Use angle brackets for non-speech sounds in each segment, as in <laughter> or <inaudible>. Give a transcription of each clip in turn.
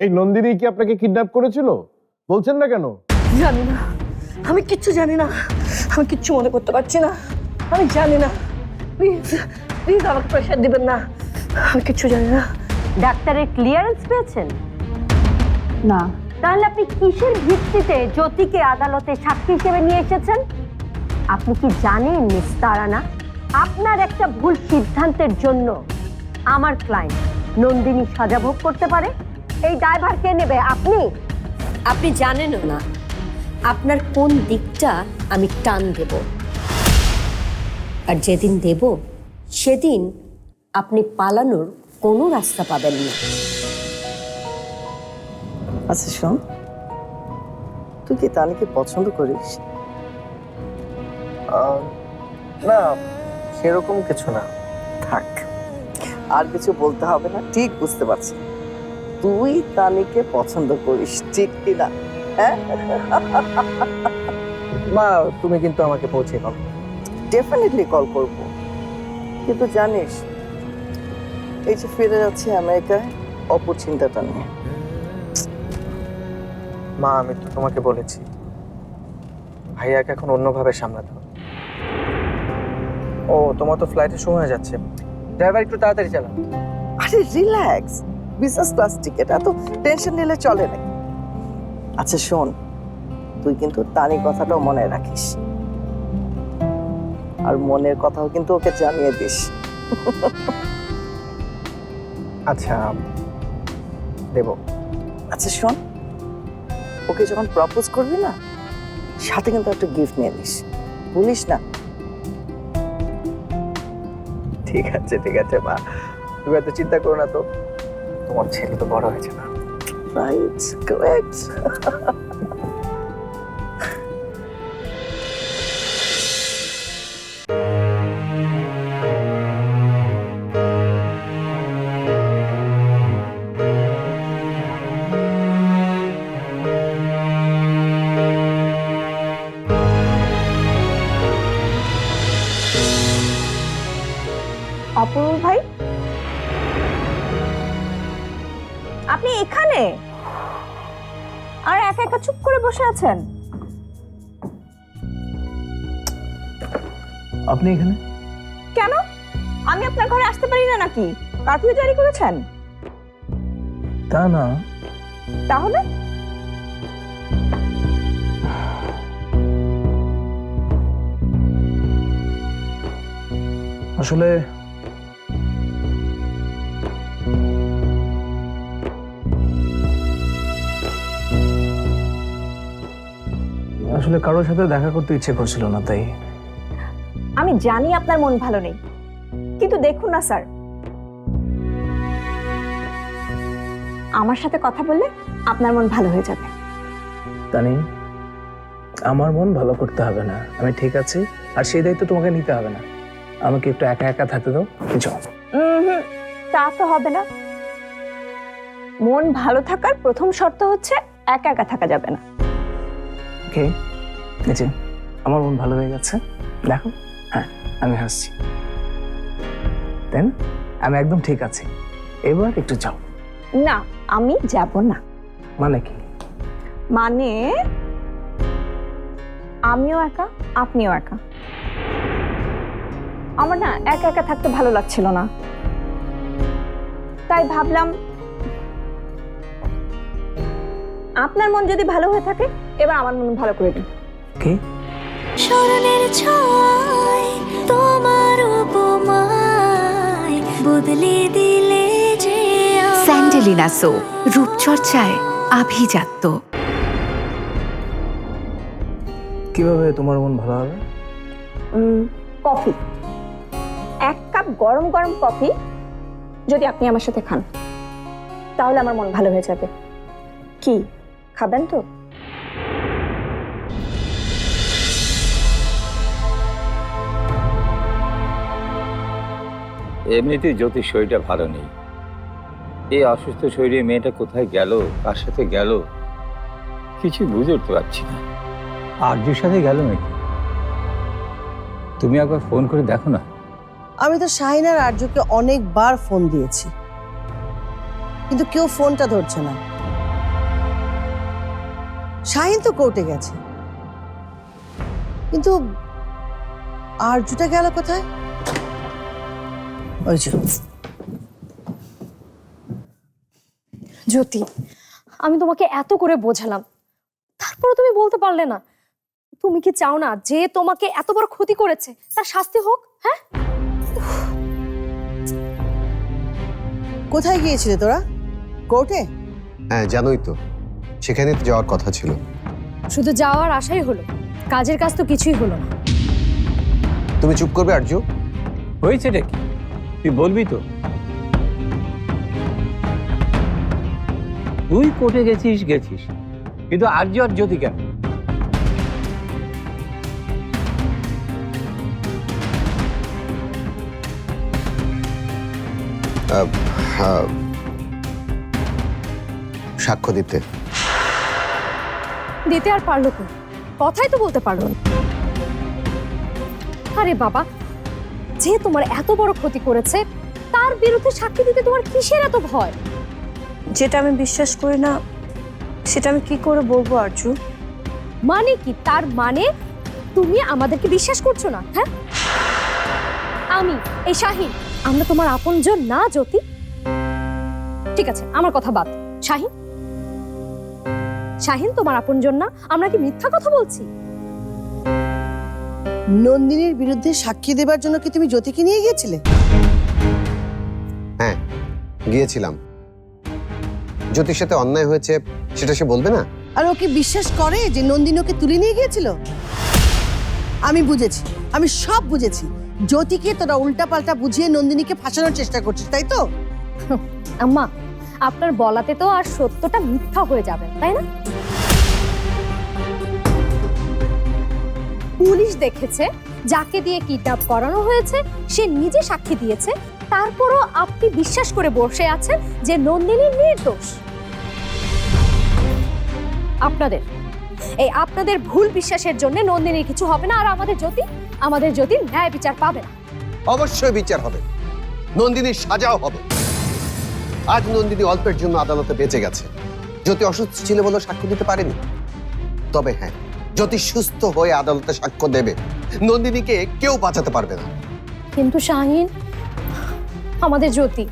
এই নন্দিনী কি আপনাকে কিডন্যাপ করেছিল? বলছেন না কেন? জানি না। আমি কিচ্ছু জানি না। আমি কিচ্ছু মনে করতে পারছি না। আমি জানি না। প্লিজ প্লিজ আমাকে প্রেশার দিবেন না। আমি কিচ্ছু জানি না। ডাক্তারের ক্লিয়ারেন্স পেয়েছেন? না। তাহলে আপনি কিসের ভিত্তিতে জ্যোতিকে আদালতে সাক্ষী হিসেবে নিয়ে এসেছেন? আপনি কি জানেন মিস তারানা? আপনার একটা ভুল সিদ্ধান্তের জন্য আমার ক্লায়েন্ট নন্দিনী সাজা ভোগ করতে পারে? এই দায়ভার কে নেবে? আপনি? আপনি জানেনও না আপনার কোন দিকটা আমি টান দেব। আর যেদিন দেব সেদিন আপনি পালানোর কোনো রাস্তা পাবেন না। আচ্ছা শোন। তুই কি তানিকে পছন্দ করিস? না সেরকম কিছু না। থাক আর কিছু বলতে হবে না। ঠিক বুঝতে পারছি। তুই তানিকে পছন্দ করিস ঠিক কি না হ্যাঁ? মা তুমি কিন্তু আমাকে পৌঁছে দাও। ডেফিনেটলি কল করব। কিন্তু জানিস এই যে ফিরে যাচ্ছে আমেরিকায় অপর চিন্তাটা নিয়ে। মা আমি তো তোমাকে বলেছি ভাইয়াকে এখন অন্যভাবে সামলাতে হবে। ও তোমার তো ফ্লাইটের সময় হয়ে যাচ্ছে। ড্রাইভার একটু তাড়াতাড়ি চালাও। আরে রিল্যাক্স বিজনেস ক্লাস টিকেট এত টেনশন নিলে চলে না। আচ্ছা শোন তুই কিন্তু তানি কথাটাও মনে রাখিস। আর মনের কথাও কিন্তু ওকে জানিয়ে দিস। আচ্ছা দেব। আচ্ছা শোন ওকে যখন প্রপোজ করবি না সাথে কিন্তু একটা গিফট নিয়ে নিস। বলিস না। ঠিক আছে ঠিক আছে মা। তুমি এত চিন্তা করো না তো। তোমার ছেলে তো বড় হয়েছে না। রাইট কারেক্ট <laughs> আছেন আপনি এখানে? কেন? আমি আপনার ঘরে আসতে পারি না নাকি? কারফিউ জারি করেছেন? তা না। তাহলে? আসলে আসলে কারোর সাথে দেখা করতে ইচ্ছে করছিল না তাই। আমি জানি আপনার মন ভালো নেই কিন্তু দেখুন না স্যার। আমার সাথে কথা বললে আপনার মন ভালো হয়ে যাবে। তানি আমার মন ভালো করতে হবে না। আমি ঠিক আছি আর সেই দায়িত্ব তোমাকে নিতে হবে না। আমাকে একটু একা একা থাকতে দাও কিছু তা তো হবে না। মন ভালো থাকার প্রথম শর্ত হচ্ছে একা একা থাকা যাবে না। ওকে এই যে আমার মন ভালো হয়ে গেছে। দেখো হ্যাঁ আমি হাসছি। তাই না আমি একদম ঠিক আছি। এবার একটু যাও। না আমি যাব না। মানে কি? মানে আমিও একা আপনিও একা। আমার না একা একা থাকতে ভালো লাগছিল না। তাই ভাবলাম আপনার মন যদি ভালো হয়ে থাকে এবার আমার মন ভালো করে দিন। কি? স্মরণের ছয় তোমার উপমায় বদলে দিলে যে। স্যান্ডেলিনা সো রূপচর্চায় আভিজাত্য। কীভাবে তোমার মন ভালো হবে? কফি। এক কাপ গরম গরম কফি যদি আপনি আমার সাথে খান তাহলে আমার মন ভালো হয়ে যাবে। কি খাবেন তো? এমনিতেই জ্যোতির শরীরটা ভালো নেই। এই অসুস্থ শরীরে মেয়েটা কোথায় গেল? কার সাথে গেল? কিছু বুঝে উঠতে পারছি না। আর্যের সাথে গেল নাকি? তুমি একবার ফোন করে দেখো না। আমি তো শাহিন আর আর্যকে অনেকবার ফোন দিয়েছি। কিন্তু কেউ ফোনটা ধরছে না। শাহিন তো কোর্টে গেছে। কিন্তু আর্যটা গেল কোথায়? ওই যে। জ্যোতি আমি তোমাকে এত করে বোঝালাম তারপরে তুমি বলতে পারলে না। তুমি কি চাও না যে তোমাকে এত বড় ক্ষতি করেছে তার শাস্তি হোক হ্যাঁ? কোথায় গিয়েছিলে তোরা? কোর্টে? হ্যাঁ জানোই তো সেখানে তো যাওয়ার কথা ছিল। শুধু যাওয়ার আশাই হলো কাজের কাজ তো কিছুই হলো না। তুমি চুপ করবে আর্য? হয়েছে কি তুই বলবি তো। তুই কোর্টে গেছিস গেছিস। কিন্তু আর্য আর জ্যোতি কেন? আহ। সাক্ষ্য দিতে। দিতে আর পারল কই? কথাই তো বলতে পারল না। আরে বাবা যে তোমার এত বড় ক্ষতি করেছে তার বিরুদ্ধে সাক্ষী দিতে তোমার কিসের এত ভয়? যেটা আমি বিশ্বাস করি না সেটা আমি কি করে বলব আরজু? মানে কি? তার মানে তুমি আমাদেরকে বিশ্বাস করছ না হ্যাঁ? আমি এই শাহিন আমরা তোমার আপনজন না জ্যোতি। ঠিক আছে আমার কথা বাদ। শাহিন? শাহিন তোমার আপনজন না আমরা কি মিথ্যা কথা বলছি? নন্দিনীর বিরুদ্ধে সাক্ষী দেবার জন্য কি তুমি জ্যোতিকে নিয়ে গিয়েছিলে? হ্যাঁ গিয়েছিলাম। জ্যোতির সাথে অন্যায় হয়েছে সেটা সে বলবে না? আর ওকে বিশ্বাস করে যে নন্দিনী ওকে তুলে নিয়ে গিয়েছিল? আমি বুঝেছি আমি সব বুঝেছি। জ্যোতিকে তোরা উল্টাপাল্টা বুঝিয়ে নন্দিনীকে ফাঁসানোর চেষ্টা করছিস তাই তো? আম্মা আপনার বলাতে তো আর সত্যটা মিথ্যা হয়ে যাবে তাই না? পুলিশ দেখেছে, যাকে দিয়ে কিডন্যাপ করানো হয়েছে, সে নিজে সাক্ষী দিয়েছে, তারপরও আপনি বিশ্বাস করে বসে আছেন যে নন্দিনী নির্দোষ। আপনাদের, এই আপনাদের ভুল বিশ্বাসের জন্য নন্দিনীর কিছু হবে না, আর আমাদের জ্যোতি আমাদের জ্যোতি ন্যায় বিচার পাবে না। অবশ্যই বিচার হবে। নন্দিনীর সাজাও হবে। আজ নন্দিনী অল্পের জন্য আদালতে বেঁচে গেছে। জ্যোতি অসুস্থ ছিল বলে সাক্ষ্য দিতে পারেনি। তবে হ্যাঁ জ্যোতি সুস্থ হয়ে আদালতে সাক্ষ্য দেবে নন্দিনীকে কেউ বাঁচাতে পারবে না। কিন্তু শাহিন আমাদের জ্যোতি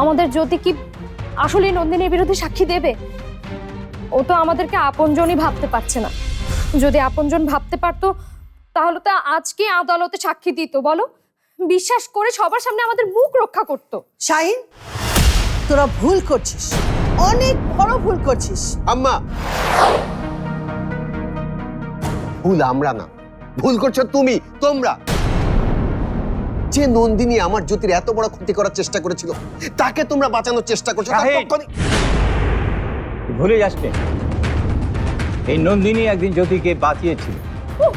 আমাদের জ্যোতি কি আসলে নন্দিনীর বিরুদ্ধে সাক্ষী দেবে? ও তো আমাদেরকে আপনজনই ভাবতে পারছে না। যদি আপনজন ভাবতে পারতো তাহলে তো আজকে আদালতে সাক্ষী দিত বলো? বিশ্বাস করে সবার সামনে আমাদের মুখ রক্ষা করতো। শাহিন তোরা ভুল করছিস। অনেক বড় ভুল করছিস। আম্মা ভুল আমরা না। ভুল করছ তুমি তোমরা। যে নন্দিনী আমার জ্যোতির এত বড় ক্ষতি করার চেষ্টা করেছিল তাকে তোমরা বাঁচানোর চেষ্টা করছ তার শাহিদ! পক্ষে- ভুলে যাস নে। এই নন্দিনী একদিন জ্যোতিকে বাঁচিয়েছিল। উফ,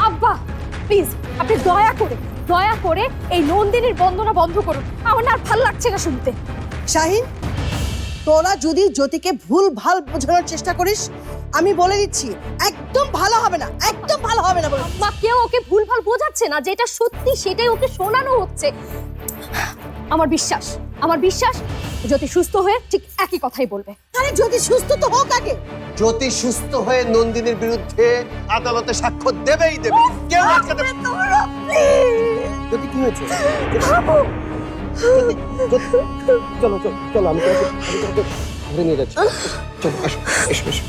আব্বা প্লিজ আপনি দয়া করে দয়া করে এই নন্দিনীর বন্দনা বন্ধ করুন। আমার না আর ভালো লাগছে না শুনতে। শাহিন তোরা যদি জ্যোতিকে ভুল ভালো বোঝানোর চেষ্টা করিস আমি বলে দিচ্ছি একদম ভালো হবে না একদম ভালো হবে না। মা কেউ ওকে ভুল ভালো বোঝাচ্ছে না যেটা সত্যি সেটাই ওকে শোনানো হচ্ছে। আমার বিশ্বাস আমার বিশ্বাস জ্যোতি সুস্থ হয়ে ঠিক একই কথাই বলবে। আরে যদি সুস্থ তো হোক আগে। জ্যোতি সুস্থ হয়ে নন্দিনীর বিরুদ্ধে আদালতে সাক্ষ্য দেবেই দেবে। কেউ আটকাতে জ্যোতি কি হয়েছে? জ্যোতি, জ্যোতি, চলো চলো চলো আমি তোমাকে ধরে নিয়ে যাচ্ছি। চলো আসো এসো এসো।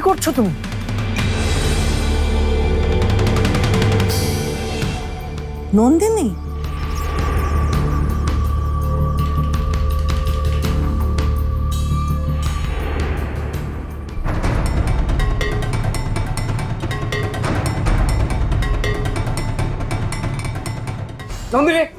করছ তুমি? নন্দিনী? নন্দিনী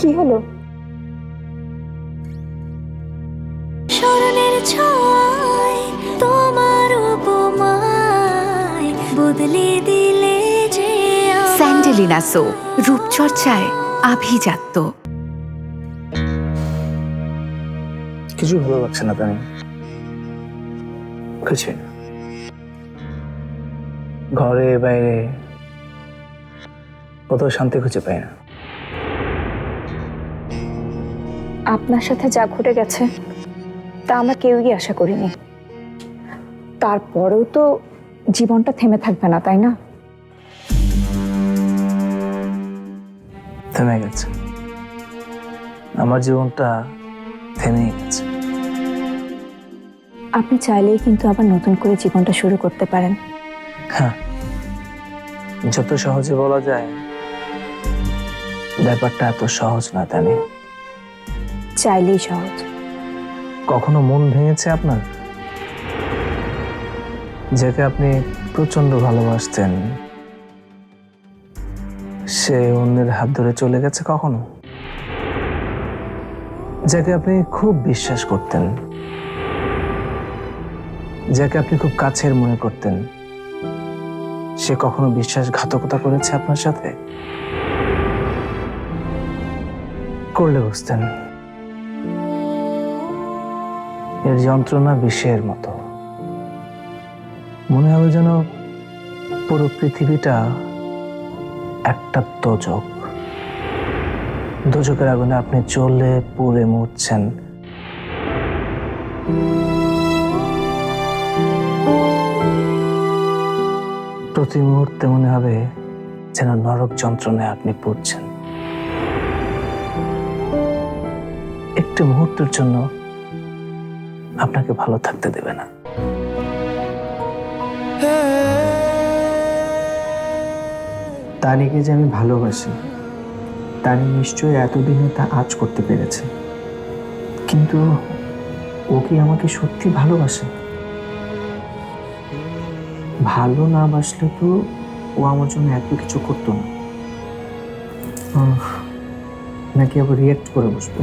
কি হলো? স্মরণের ছয় তোমার উপমায় বদলে দিলে যে স্যান্ডেলিনা সো রূপচর্চায় আভিজাত্য। কিছু ভালো লাগছে না তাই কিছুই না। ঘরে বাইরে কোথাও শান্তি খুঁজে পাই না। আপনার সাথে যা ঘটে গেছে তা আমরা কেউই আশা করিনি। তারপরেও তো জীবনটা থেমে থাকবে না তাই না? থেমে গেছে। আমার জীবনটা থেমে গেছে। আপনি চাইলেই কিন্তু আবার নতুন করে জীবনটা শুরু করতে পারেন। হ্যাঁ যত সহজে বলা যায় ব্যাপারটা এত সহজ না তাই চাইলেই সহজ। কখনো মন ভেঙেছে আপনার? যাকে আপনি প্রচণ্ড ভালোবাসতেন। সে অন্যের হাত ধরে চলে গেছে কখনো? যাকে আপনি খুব বিশ্বাস করতেন। যাকে আপনি খুব কাছের মনে করতেন। সে কখনো বিশ্বাসঘাতকতা করেছে আপনার সাথে? করলে বুঝতেন। এর যন্ত্রণা বিষের মতো। মনে হবে যেন পুরো পৃথিবীটা একটা দোজক দোজকের আগুনে আপনি চলে পুড়ে মরছেন। প্রতি মুহূর্তে মনে হবে যেন নরক যন্ত্রণায় আপনি পড়ছেন। একটি মুহূর্তের জন্য আপনাকে ভালো থাকতে দেবে না। তানিকে যে আমি ভালোবাসি, তানি নিশ্চয়ই এতদিনে তা আজ করতে পেরেছে। কিন্তু ও কি আমাকে সত্যি ভালোবাসে? ভালো না বাসলে তো ও আমার জন্য এত কিছু করতো না। নাকি আবার রিয়েক্ট করে বসবে?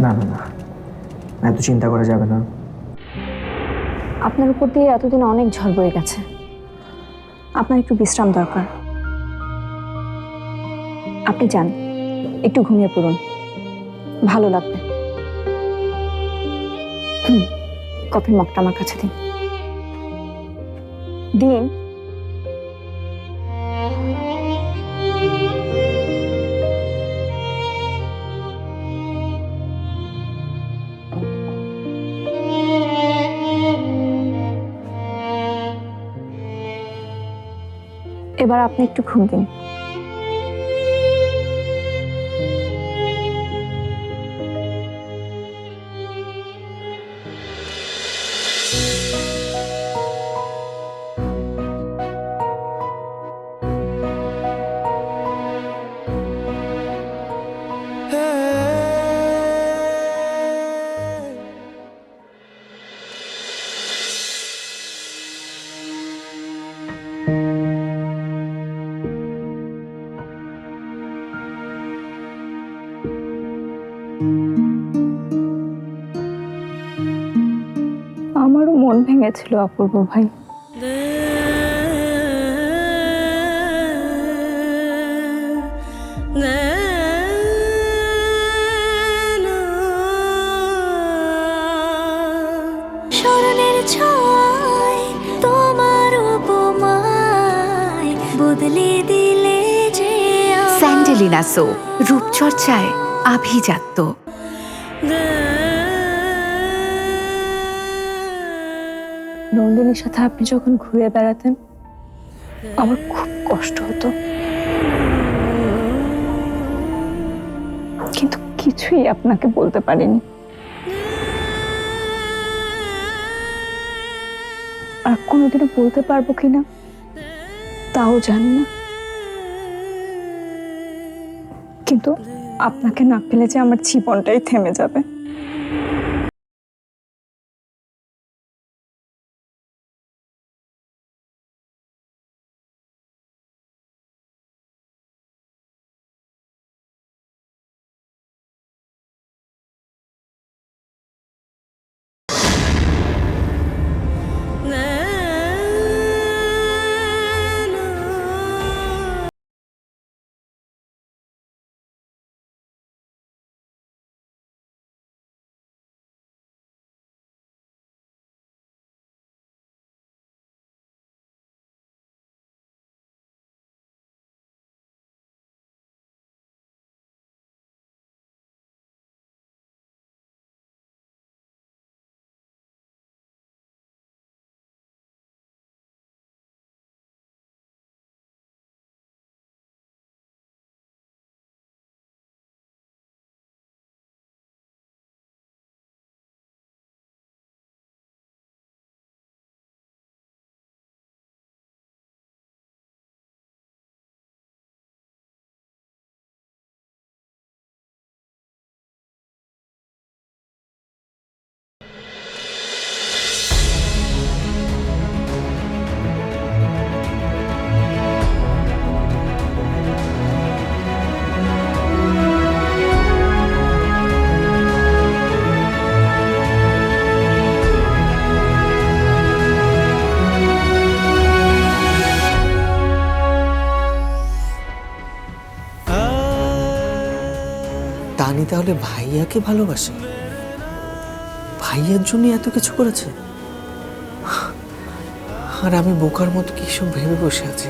না না না। এত চিন্তা করা যাবে না। আপনার উপর দিয়ে এতদিন অনেক ঝড় বয়ে গেছে। আপনার একটু বিশ্রাম দরকার। আপনি যান, একটু ঘুমিয়ে পড়ুন। ভালো লাগবে। কফির মগটা আমার কাছে দিন। দিন? এবার আপনি একটু ঘুম দিন মন অপূর্ব ভাই স্মরণের ছয় তোমার উপমায় বদলে দিলে যে। স্যান্ডেলিনা সো রূপচর্চায় আভিজাত্য নন্দিনীর সাথে আপনি যখন ঘুরে বেড়াতেন, আমার খুব কষ্ট হতো। কিন্তু কিছুই আপনাকে বলতে পারিনি। আর কোনোদিনও বলতে পারব কিনা তাও জানি না। কিন্তু আপনাকে না পেলে যে আমার জীবনটাই থেমে যাবে। তাহলে ভাইয়াকে ভালোবাসে। ভাইয়ার জন্য এত কিছু করেছে? আর আমি বোকার মতো কি সব ভেবে বসে আছি?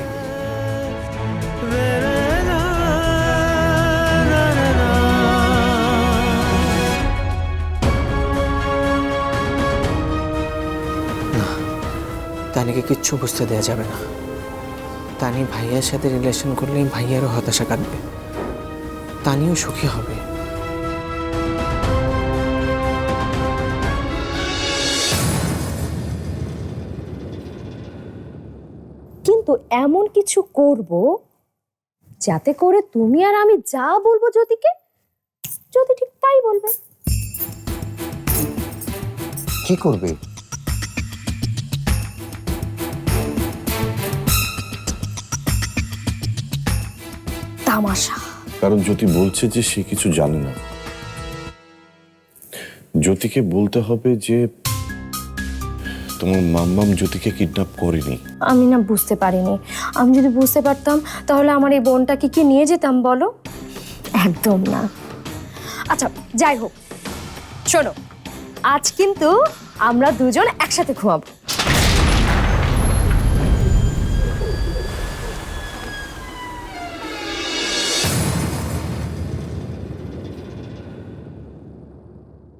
তানিকে কিচ্ছু বুঝতে দেওয়া যাবে না। তানি ভাইয়ার সাথে রিলেশন করলেই ভাইয়ারও হতাশা কাটবে। তানিও সুখী হবে। কিন্তু এমন কিছু করব যাতে করে তুমি আর আমি যা বলব জ্যোতিকে জ্যোতি ঠিক তাই বলবে। কি করবে? তামাশা। কারণ জ্যোতি বলছে যে সে কিছু জানে না। জ্যোতিকে বলতে হবে যে তোমার মাম্মাম জ্যোতিকে কিডন্যাপ করেনি। আমি না বুঝতে পারিনি। আমি যদি বুঝতে পারতাম, তাহলে আমার এই বোনটাকে কি নিয়ে যেতাম বলো? একদম না। আচ্ছা যাই হোক। শোনো, আজ কিন্তু আমরা দুজন একসাথে ঘুমাবো।